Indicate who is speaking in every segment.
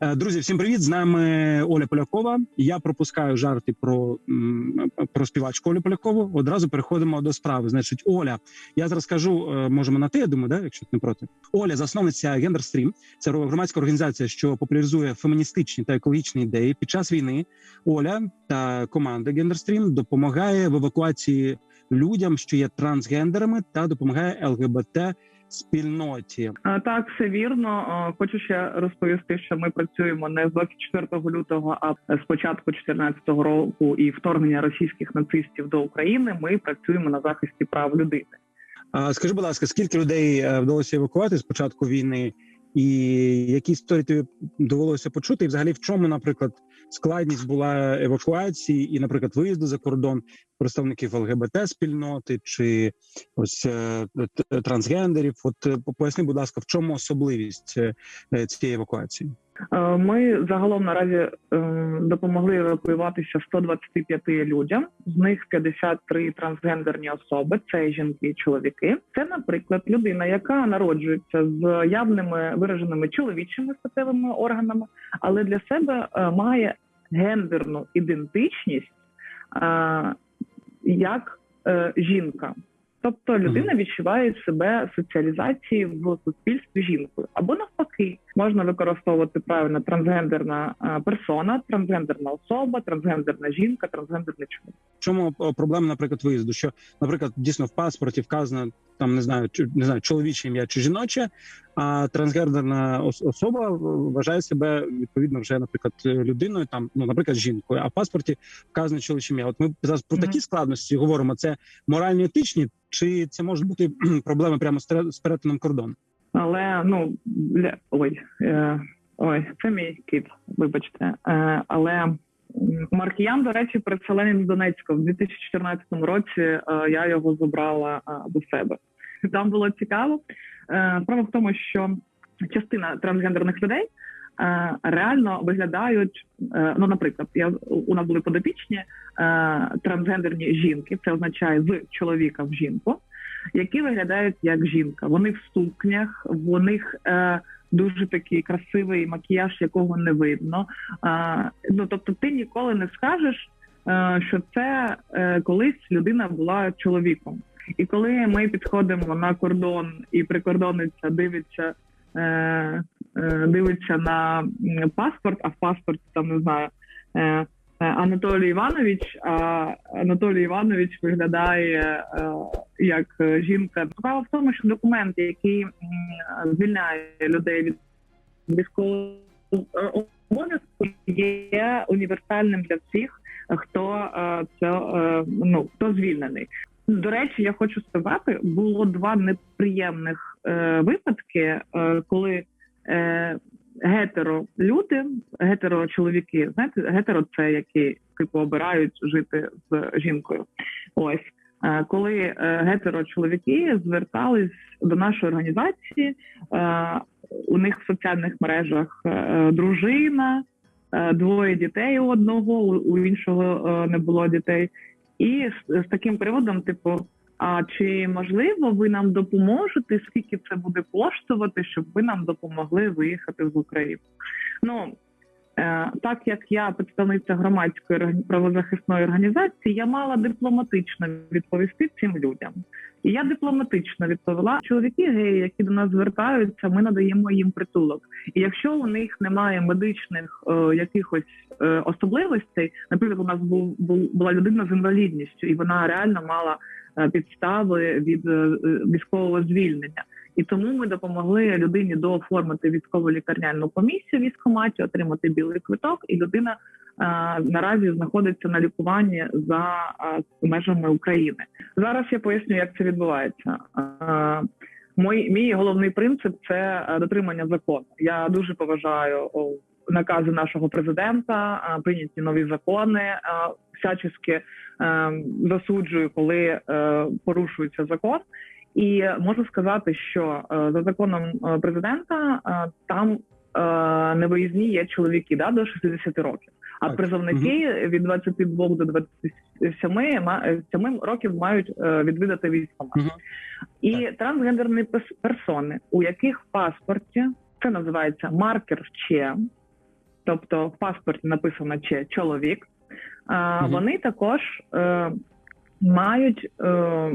Speaker 1: Е, Друзі, всім привіт! З нами Оля Полякова. Я пропускаю жарти про, про співачку Олю Полякову. Одразу переходимо до справи. Значить, Оля, я зараз скажу, е, можемо на ти, я думаю, да, якщо ти не проти. Оля, засновниця Гендерстрім. Це громадська організація, що популяризує феміністичні та екологічні ідеї. Під час війни Оля та команда Гендерстрім допомагає в евакуації людям, що є трансгендерами, та допомагає ЛГБТ спільноті.
Speaker 2: Так, все вірно. Хочу ще розповісти, що ми працюємо не з 24 лютого, а з початку 2014 року і вторгнення російських нацистів до України. Ми працюємо на захисті прав людини.
Speaker 1: Скажи, будь ласка, скільки людей е, вдалося евакувати з початку війни, і які історії тобі довелося почути? І взагалі в чому, наприклад, складність була евакуації і, наприклад, виїзду за кордон представників ЛГБТ спільноти чи ось е, трансгендерів? От е, поясни, будь ласка, в чому особливість е, цієї евакуації?
Speaker 2: Е, Ми загалом наразі е, допомогли евакуюватися 125 людям. З них 53 трансгендерні особи. Це жінки і чоловіки. Це, наприклад, людина, яка народжується з явними вираженими чоловічими статевими органами, але для себе е, має гендерну ідентичність як жінка. Тобто людина відчуває себе соціалізації в суспільстві жінкою, або навпаки, можна використовувати правильно трансгендерна е, персона, трансгендерна особа, трансгендерна жінка, трансгендерний чоловік.
Speaker 1: Чому е, проблема, наприклад, виїзду? Що, наприклад, дійсно в паспорті вказано там не знаю, не знаю, чоловіче ім'я чи жіноче, а трансгендерна особа вважає себе відповідно вже, наприклад, людиною, там ну, наприклад, жінкою, а в паспорті вказане чоловіче ім'я. От ми зараз про такі складності говоримо. Це морально етичні, чи це можуть бути проблеми прямо з перетином кордону?
Speaker 2: Але ну для ой, е, ой, це мій кіт, вибачте. Е, але Маркіян, до речі, переселенець з Донецька в 2014 році. Е, я його забрала е, до себе. Там було цікаво. Е, справа в тому, що частина трансгендерних людей е, реально виглядають. е, ну, наприклад, я у нас були подопічні е, трансгендерні жінки. Це означає з чоловіка в жінку які виглядають як жінка. Вони в сукнях, в них е, дуже такий красивий макіяж, якого не видно. Е, ну тобто, ти ніколи не скажеш, е, що це е, колись людина була чоловіком. І коли ми підходимо на кордон, і прикордонниця дивиться. Е, е, дивиться на паспорт, а в паспорті там не знаю е, Анатолій Іванович. А Анатолій Іванович виглядає е, як е, жінка. Справа в тому, що документ, який звільняє людей від військового е, обов'язку, є універсальним для всіх, хто е, це е, ну хто звільнений. До речі, я хочу сказати, було два неприємних е, випадки, е, коли е, гетеро люди, гетеро чоловіки, знаєте, гетеро це які типу обирають жити з жінкою. Ось Е, коли е, гетеро чоловіки звертались до нашої організації, е, у них в соціальних мережах дружина, двоє дітей у одного, у- іншого не було дітей. І з таким приводом, типу, а чи можливо ви нам допоможете, скільки це буде коштувати, щоб ви нам допомогли виїхати з України? Ну е, так як я представниця громадської правозахисної організації, я мала дипломатично відповісти цим людям. І я дипломатично відповіла: чоловіки геї, які до нас звертаються, ми надаємо їм притулок. І якщо у них немає медичних е, якихось е, особливостей, наприклад, у нас був, був була людина з інвалідністю, і вона реально мала підстави від е, е, військового звільнення. І тому ми допомогли людині дооформити військово лікарняну комісію військкоматі, отримати білий квиток, і людина е, наразі знаходиться на лікуванні за е, межами України. Зараз я поясню, як це відбувається. Е, Мій, мій головний принцип це е, дотримання закону. Я дуже поважаю накази нашого президента, е, прийняті нові закони. е, Всячески е, засуджую, коли е, порушується закон. І можу сказати, що е, за законом е, президента е, там е, невиїзні є чоловіки да, до 60 років, а
Speaker 1: Так.
Speaker 2: призовники від 22 до 27 ма- е, 7 років мають е, відвідати військкомат.
Speaker 1: Мгм.
Speaker 2: І трансгендерні персони, у яких в паспорті це називається маркер ЧЕ, тобто в паспорті написано чи чоловік,
Speaker 1: Мгм.
Speaker 2: вони також е, мають е,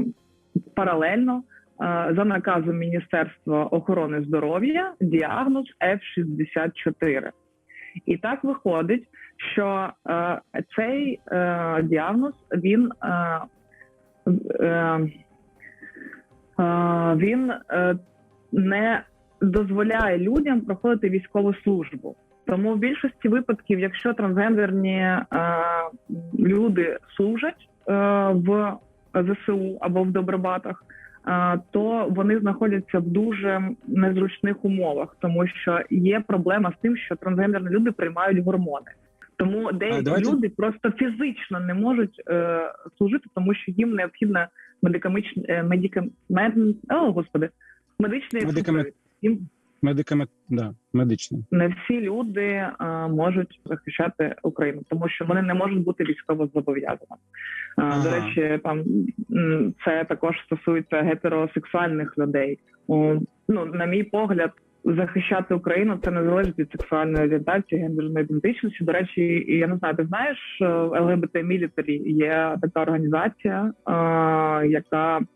Speaker 2: паралельно е, за наказом Міністерства охорони здоров'я діагноз F64. І так виходить, що е, цей е, діагноз він, е, е, е, він е, не дозволяє людям проходити військову службу. Тому в більшості випадків, якщо трансгендерні е, люди служать е, в ЗСУ або в Добробатах, е, то вони знаходяться в дуже незручних умовах, тому що є проблема з тим, що трансгендерні люди приймають гормони. Тому деякі
Speaker 1: давайте-
Speaker 2: люди просто фізично не можуть е, служити, тому що їм необхідна медикаміч... е, О, господи, медичний
Speaker 1: Медикамент-
Speaker 2: Їм
Speaker 1: Медикамент, да, медично.
Speaker 2: не всі люди е, можуть захищати Україну, тому що вони не можуть бути військово зобов'язаними. Е,
Speaker 1: Ага.
Speaker 2: До речі, там це також стосується гетеросексуальних людей. Ну, на мій погляд, захищати Україну це не залежить від сексуальної орієнтації, гендерної ідентичності. До речі, я не знаю, ти знаєш, ЛГБТ Мілітарі є така організація, е, яка Е,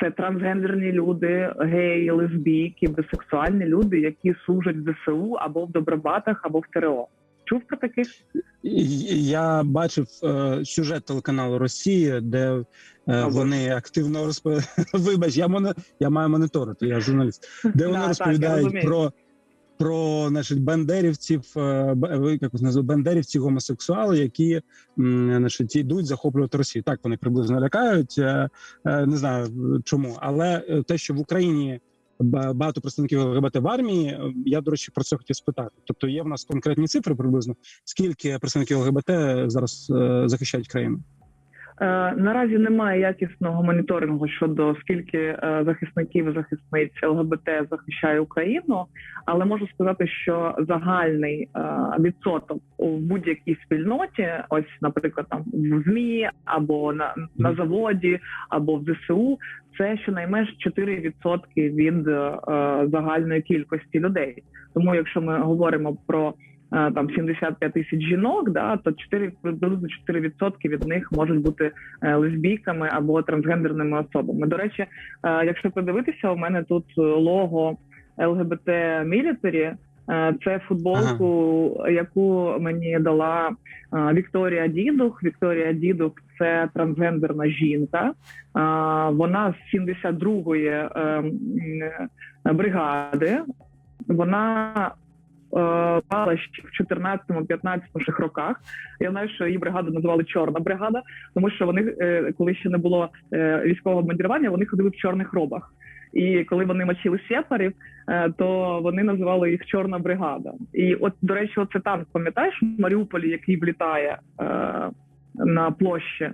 Speaker 2: Це трансгендерні люди, геї, лесбійки, бісексуальні люди, які служать в ЗСУ або в Добробатах, або в ТРО. Чув про таких?
Speaker 1: Я бачив е, сюжет телеканалу Росія, де е, вони активно розповідають. Вибач, я мони... я маю моніторити, я журналіст. Де вони розповідають про. Про значить, бандерівців, е, як назву бандерівці, гомосексуали, які значить, йдуть захоплювати Росію. Так вони приблизно лякають. е, е, Не знаю чому, але е, те, що в Україні ба- багато представників ЛГБТ в армії, е, я до речі про це хотів спитати. Тобто, є в нас конкретні цифри приблизно, скільки представників ЛГБТ зараз е, захищають країну?
Speaker 2: Е, наразі немає якісного моніторингу щодо скільки е, захисників і захисниць ЛГБТ захищає Україну, але можу сказати, що загальний е, відсоток у будь-якій спільноті, ось, наприклад, там в ЗМІ або на, на заводі, або в ЗСУ, це щонайменш 4% від е, загальної кількості людей. Тому, якщо ми говоримо про там 75 тисяч жінок, да то 4, приблизно 4% від них можуть бути е, лесбійками або трансгендерними особами. До речі, е, якщо подивитися, у мене тут лого ЛГБТ. Е, Це футболку, яку мені дала е, Вікторія Дідух. Вікторія Дідух це трансгендерна жінка. Е, Вона з 72-ї е, бригади. Вона е, пала ще в 14-15 роках. Я знаю, що її бригаду називали Чорна бригада, тому що вони, е, коли ще не було е, військового бандірування, вони ходили в чорних робах. І коли вони мочили сепарів, е, то вони називали їх Чорна бригада. І от, до речі, оце танк, пам'ятаєш в Маріуполі, який влітає е, на площі.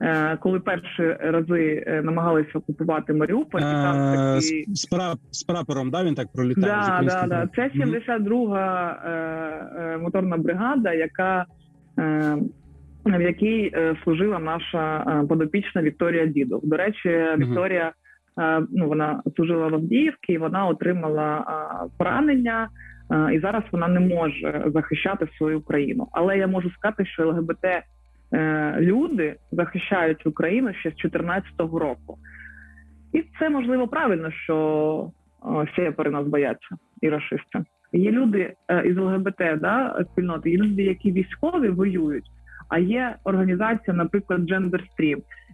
Speaker 2: Е, Коли перші рази е, намагалися окупувати Маріуполь, і там
Speaker 1: Е, з, з, прап- з прапором, да, він так пролітає. з
Speaker 2: Да, да, да. Це
Speaker 1: прапором? Мгм.
Speaker 2: 72-га е, е, моторна бригада, яка е, в якій служила наша подопічна Вікторія Дідов. До речі, Вікторія е, ну вона служила в Авдіївці, і вона отримала е, поранення. І зараз вона не може захищати свою країну. Але я можу сказати, що ЛГБТ люди захищають Україну ще з 2014 року. І це можливо правильно, що о, нас бояться і расисти. Є люди е, із ЛГБТ да, спільноти, є люди, які військові воюють. А є організація, наприклад.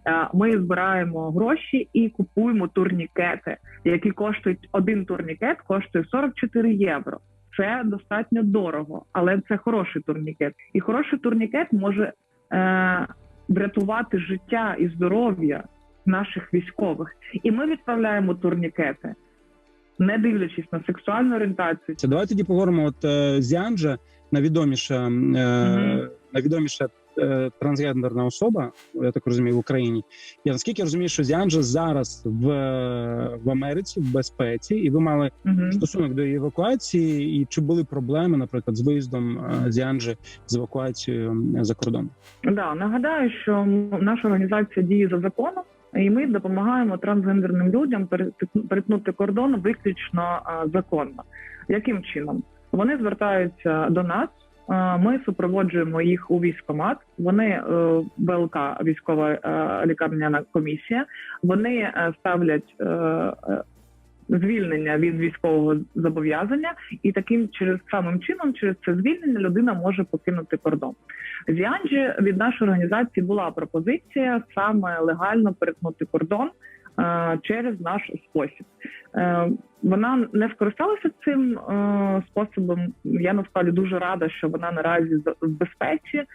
Speaker 2: Е, Ми збираємо гроші і купуємо турнікети, які коштують один турнікет, коштує 44 євро. Це достатньо дорого, але це хороший турнікет. І хороший турнікет може е, врятувати життя і здоров'я наших військових. І ми відправляємо турнікети, не дивлячись на сексуальну орієнтацію.
Speaker 1: Це давайте тоді поговоримо. От е, Зіанджа, найвідоміша, е, найвідоміша е, трансгендерна особа, я так розумію, в Україні. Я наскільки розумію, що Зіанджа зараз в, в Америці в безпеці, і ви мали
Speaker 2: Угу.
Speaker 1: стосунок до евакуації, і чи були проблеми, наприклад, з виїздом е, Зіанджи з евакуацією е, за кордон?
Speaker 2: Да, нагадаю, що наша організація діє за законом, і ми допомагаємо трансгендерним людям перетнути кордон виключно а, законно. Яким чином? Вони звертаються до нас. Ми супроводжуємо їх у військкомат. Вони ВЛК, військова е, лікарняна комісія. Вони е, ставлять е, звільнення від військового зобов'язання, і таким через самим чином, через це звільнення, людина може покинути кордон. З Янджі від нашої організації була пропозиція саме легально перетнути кордон через наш спосіб. Е, вона не скористалася цим е, способом. Я насправді дуже рада, що вона наразі в безпеці. Е,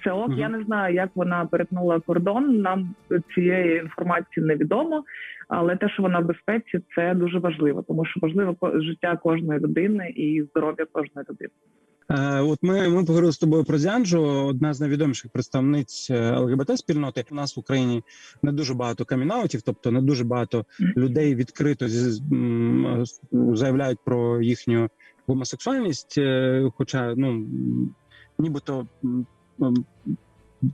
Speaker 2: Все ок.
Speaker 1: Мгм.
Speaker 2: Я не знаю, як вона перетнула кордон. Нам цієї інформації невідомо. Але те, що вона в безпеці, це дуже важливо, тому що важливо життя кожної людини і здоров'я кожної людини.
Speaker 1: Е, От ми, ми поговорили з тобою про Зянджу, одна з найвідоміших представниць е, ЛГБТ спільноти. У нас в Україні не дуже багато камінаутів, тобто не дуже багато людей відкрито зі- е, заявляють про їхню гомосексуальність. Хоча ну нібито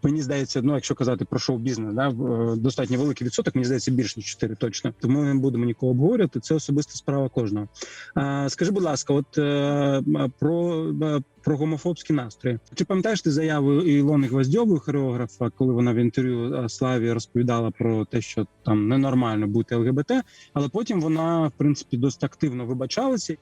Speaker 1: мені здається, ну якщо казати про шоу-бізнес, да, е, достатньо великий відсоток, мені здається, більше ніж 4 точно. Тому ми не будемо нікого обговорювати. Це особиста справа кожного. А, скажи, будь ласка, от е, про, е, про гомофобські настрої. Чи пам'ятаєш ти заяву Ілони Гвоздьової, хореографа, коли вона в інтерв'ю Славі розповідала про те, що там ненормально бути ЛГБТ, але потім вона, в принципі, досить активно вибачалася.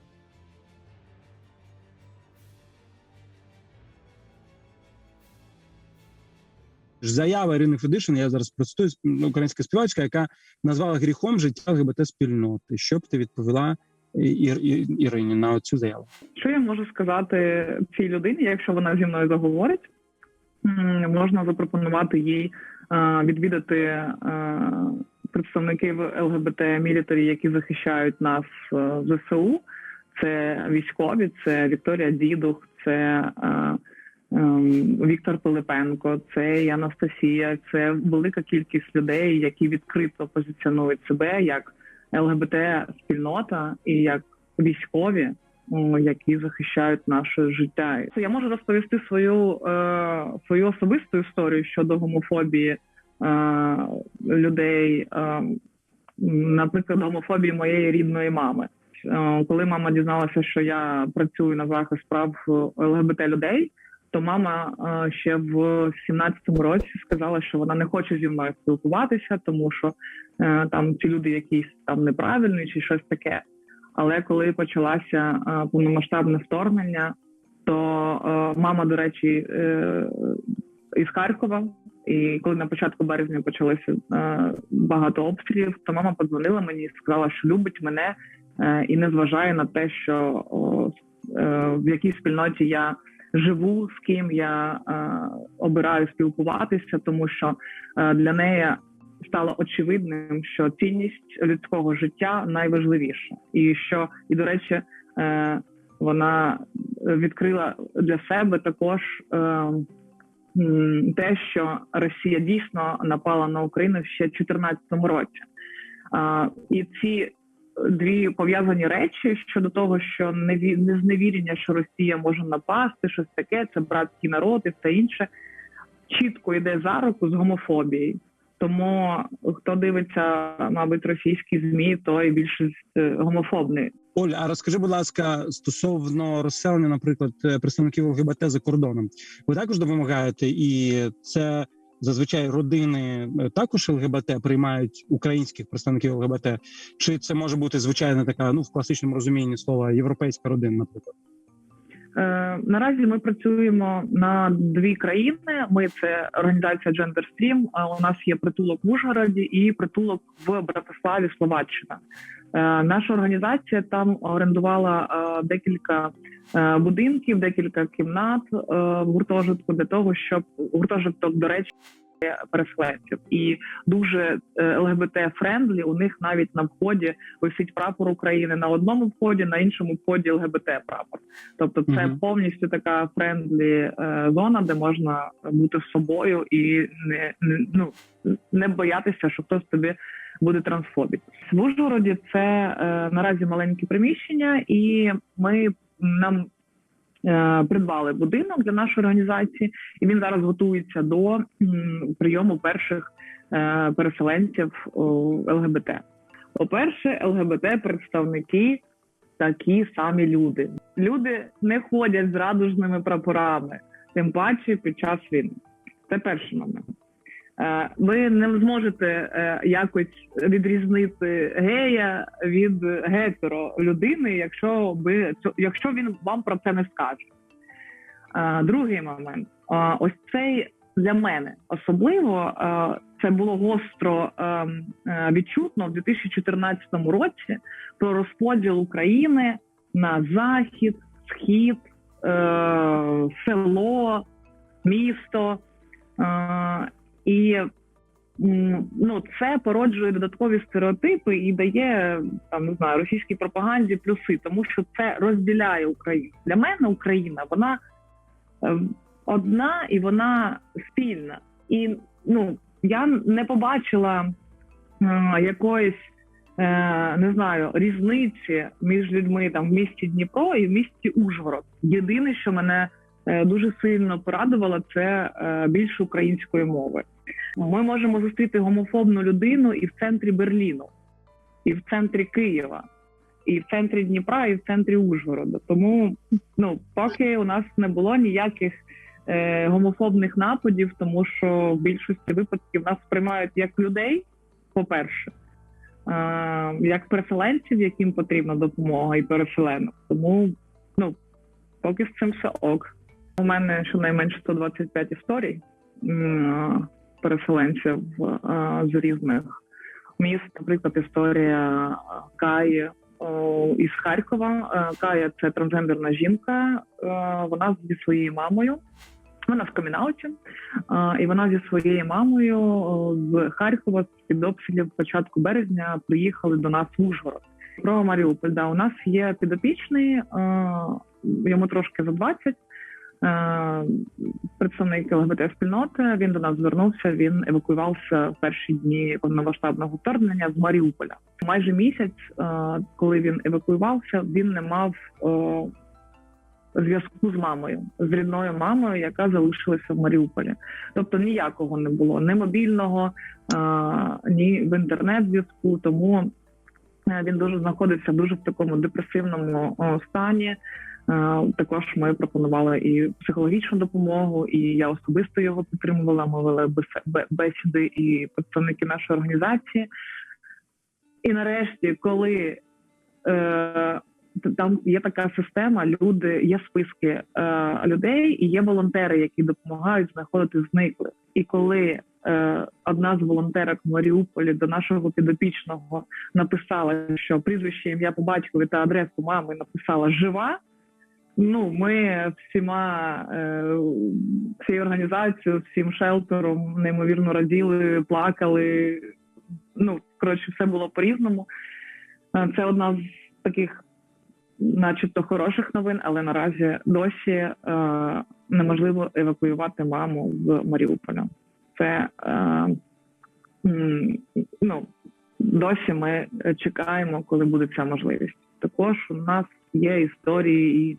Speaker 1: Заява Ірини Федишин, я зараз процитую українська співачка, яка назвала гріхом життя ЛГБТ спільноти. Що б ти відповіла Ір, Ірині на цю заяву?
Speaker 2: Що я можу сказати цій людині, якщо вона зі мною заговорить? Можна запропонувати їй е, відвідати е, представників ЛГБТ мілітарі, які захищають нас е, в ЗСУ. Це військові, це Вікторія Дідух, це е, Віктор Пилипенко, це і Анастасія. Це велика кількість людей, які відкрито позиціонують себе як ЛГБТ спільнота і як військові, які захищають наше життя. Я можу розповісти свою, е, свою особисту історію щодо гомофобії е, людей, е, наприклад, гомофобії моєї рідної мами. Коли мама дізналася, що я працюю на захист прав ЛГБТ людей, то мама ще в 17-му році сказала, що вона не хоче зі мною спілкуватися, тому що е, там ці люди якісь там неправильні чи щось таке. Але коли почалося е, повномасштабне вторгнення, то е, мама, до речі, е, із Харкова, і коли на початку березня почалося е, багато обстрілів, то мама подзвонила мені і сказала, що любить мене і не зважає на те, що в якій спільноті я живу, з ким я е, обираю спілкуватися, тому що е, для неї стало очевидним, що цінність людського життя найважливіша, і що і до речі, е, вона відкрила для себе також те, що Росія дійсно напала на Україну ще в 2014 році. І ці дві пов'язані речі щодо того, що неві... не зневірення, що Росія може напасти, щось таке, це братський народ і все інше, чітко йде за руку з гомофобією. Тому хто дивиться, мабуть, російські змі, той більшість е, гомофобний.
Speaker 1: Оля, а розкажи, будь ласка, стосовно розселення, наприклад, е, представників ЛГБТ за кордоном, ви також допомагаєте, і це зазвичай родини е, також ЛГБТ приймають українських представників ЛГБТ, чи це може бути звичайна така, ну в класичному розумінні слова європейська родина, наприклад?
Speaker 2: Е, наразі ми працюємо на дві країни. Ми це організація Gender Stream, у нас є притулок в Ужгороді і притулок в Братиславі, Словаччина. Е, наша організація там орендувала е, декілька будинків, декілька кімнат е, в гуртожитку для того, щоб гуртожиток, до речі, переселенців і дуже ЛГБТ френдлі. У них навіть на вході висить прапор України на одному вході, на іншому вході ЛГБТ прапор. Тобто, це
Speaker 1: Мгм.
Speaker 2: повністю така френдлі е, зона, де можна бути з собою і не, не ну не боятися, що хтось тобі буде трансфобік. В Ужгороді це е, наразі маленькі приміщення, і ми нам. е, Придбали будинок для нашої організації, і він зараз готується до прийому перших е, переселенців ЛГБТ. По-перше, ЛГБТ представники такі самі люди. Люди не ходять з радужними прапорами, тим паче під час війни. Це перший момент. Е, Ви не зможете е, якось відрізнити гея від гетеро людини, якщо ви якщо він вам про це не скаже. Е, Другий момент. Ось цей для мене особливо це було гостро е, е, відчутно в 2014 році про розподіл України на захід, схід, село, місто. І ну, це породжує додаткові стереотипи і дає там не знаю російській пропаганді плюси, тому що це розділяє Україну. Для мене Україна вона е, одна і вона спільна. І ну я не побачила е, якоїсь е, не знаю різниці між людьми там в місті Дніпро і в місті Ужгород. Єдине, що мене дуже сильно порадувало, це е, більше української мови. Ми можемо зустріти гомофобну людину і в центрі Берліну, і в центрі Києва, і в центрі Дніпра, і в центрі Ужгорода. Тому ну поки у нас не було ніяких е, гомофобних нападів, тому що в більшості випадків нас сприймають як людей, по-перше, е, як переселенців, яким потрібна допомога, і переселенок. Тому ну поки з цим все ок. У мене щонайменше 125 історій переселенців е, з різних міст. Наприклад, історія е, Каї із Харкова. Е, Кая це трансгендерна жінка. Е, Вона зі своєю мамою. Вона в камінауті, і вона зі своєю мамою з Харкова під обстрілів початку березня приїхали до нас в Ужгород. Про Маріуполь. Да, у нас є підопічний, е, йому трошки за 20, е, представник ЛГБТ спільноти. Він до нас звернувся. Він евакуювався в перші дні повномасштабного вторгнення з Маріуполя. Майже місяць, е, коли він евакуювався, він не мав е, зв'язку з мамою, з рідною мамою, яка залишилася в Маріуполі. Тобто ніякого не було, ні мобільного, е, ні в інтернет-зв'язку. Тому е, він дуже знаходився дуже в такому депресивному стані. Е, Також ми пропонували і психологічну допомогу, і я особисто його підтримувала. Ми вели бесіди і представники нашої організації. І нарешті, коли е, там є така система, люди є списки е, людей, і є волонтери, які допомагають знаходити зниклих. І коли е, одна з волонтерок в Маріуполі до нашого підопічного написала, що прізвище, ім'я по батькові та адресу мами написала жива. Ну, ми всіма е, всією організацією, всім шелтером неймовірно раділи, плакали. Ну, коротше, все було по-різному. Е, Це одна з таких, начебто, хороших новин, але наразі досі е, неможливо евакуювати маму з Маріуполя. Це е, ну, досі ми чекаємо, коли буде ця можливість. Також у нас є історії і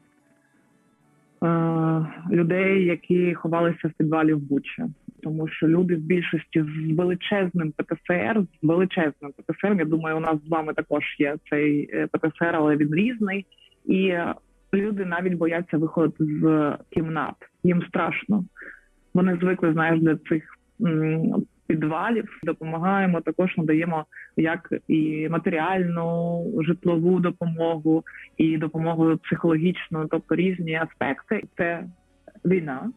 Speaker 2: людей, які ховалися в підвалі в Бучі, тому що люди в більшості з величезним ПТСР, з величезним ПТСР, я думаю, у нас з вами також є цей е, ПТСР, але він різний, і е, люди навіть бояться виходити з кімнат. Їм страшно. Вони звикли, знаєш, до цих підвалів. Допомагаємо також надаємо як і матеріальну житлову допомогу, і допомогу психологічну, тобто різні аспекти. Це війна,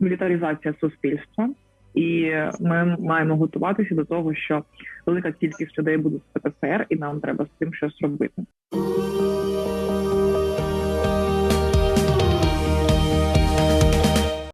Speaker 2: мілітаризація суспільства, і ми маємо готуватися до того, що велика кількість людей буде з ПТСР, і нам треба з цим щось робити.